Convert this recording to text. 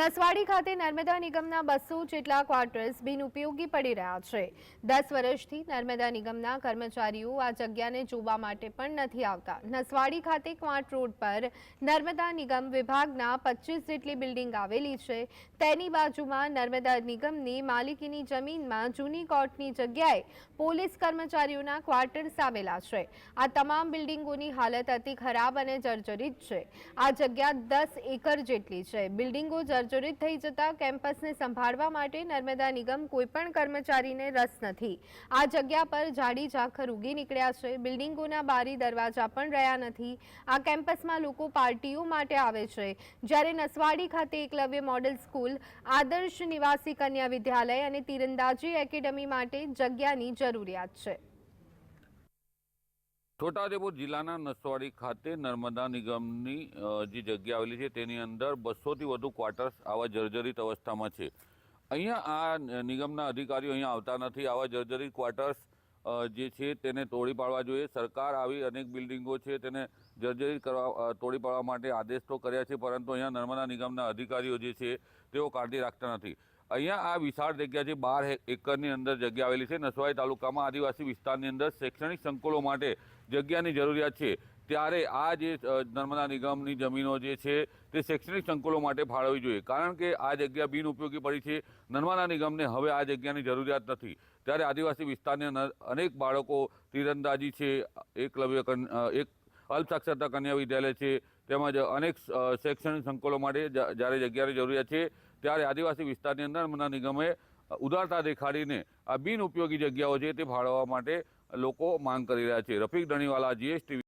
નસવાડી ખાતે નર્મદા નિગમના બસો જેટલા ક્વાર્ટર્સ બિનઉપયોગી પડી રહ્યા છે. દસ વર્ષથી નર્મદા નિગમના કર્મચારીઓ આ જગ્યાને જોવા માટે પણ નથી આવતા. નસવાડી ખાતે ક્વાંટ રોડ પર નર્મદા નિગમ વિભાગના પચીસ જેટલી બિલ્ડિંગ આવેલી છે. તેની બાજુમાં નર્મદા નિગમની માલિકીની જમીનમાં જૂની કોર્ટની જગ્યાએ પોલીસ કર્મચારીઓના ક્વાર્ટર્સ આવેલા છે. આ તમામ બિલ્ડિંગોની હાલત અતિ ખરાબ અને જર્જરિત છે. આ જગ્યા દસ એકર જેટલી છે. બિલ્ડિંગો જર્જરિત થઈ જતા કેમ્પસને સંભાળવા માટે નર્મદા નિગમ કોઈપણ કર્મચારીને રસ નથી. આ જગ્યા પર જાડી ઝાખર ઉગી નીકળ્યા છે. બિલ્ડિંગોના બારી દરવાજા પણ રહ્યા નથી. આ કેમ્પસમાં લોકો પાર્ટીઓ માટે આવે છે. જ્યારે નસવાડી ખાતે એકલવ્ય મોડેલ સ્કૂલ, આદર્શ નિવાસી કન્યા વિદ્યાલય અને તીરંદાજી એકેડમી માટે જગ્યાની જરૂરિયાત છે. છોટાઉદેપુર જિલ્લાના નસવાડી ખાતે નર્મદા નિગમની જે જગ્યા આવેલી છે તેની અંદર બસોથી વધુ ક્વાર્ટર્સ આવા જર્જરિત અવસ્થામાં છે. અહીંયા આ નિગમના અધિકારીઓ અહીંયા આવતા નથી. આવા જર્જરિત ક્વાર્ટર્સ જે છે તેને તોડી પાડવા જોઈએ. સરકાર આવી અનેક બિલ્ડિંગો છે તેને જર્જરિત કરવા તોડી પાડવા માટે આદેશ તો કર્યા છે, પરંતુ અહીંયા નર્મદા નિગમના અધિકારીઓ જે છે તેઓ કાળજી રાખતા નથી. અહીંયા આ વિશાળ જગ્યા છે બાર એકરની અંદર જગ્યા આવેલી છે, નસવાઈ તાલુકામાં આદિવાસી વિસ્તારની અંદર શૈક્ષણિક સંકુલો માટે જગ્યાની જરૂરિયાત છે. ત્યારે આ જે નર્મદા નિગમની જમીનો જે છે, તે શૈક્ષણિક સંકુલો માટે ફાળવવી જોઈએ. કારણ કે આ જગ્યા બિનઉપયોગી પડી છે. નર્મદા નિગમને હવે આ જગ્યાની જરૂરિયાત નથી. ત્યારે આદિવાસી વિસ્તારની અનેક બાળકો તીરંદાજી છે એકલવ્ય કન- અ, સાક્ષરતા કન્યા વિદ્યાલય છે. તેમજ અનેક શૈક્ષણિક સંકુલો માટે જ્યારે જગ્યાની જરૂરિયાત છે ત્યારે આદિવાસી વિસ્તારની અંદર નર્મદા નિગમે ઉદારતા દેખાડીને આ બિનઉપયોગી જગ્યાઓ છે તે ફાળવવા માટે લોકો માંગ કરી રહ્યા છે. રફીક ધણીવાલા જીએસટીવી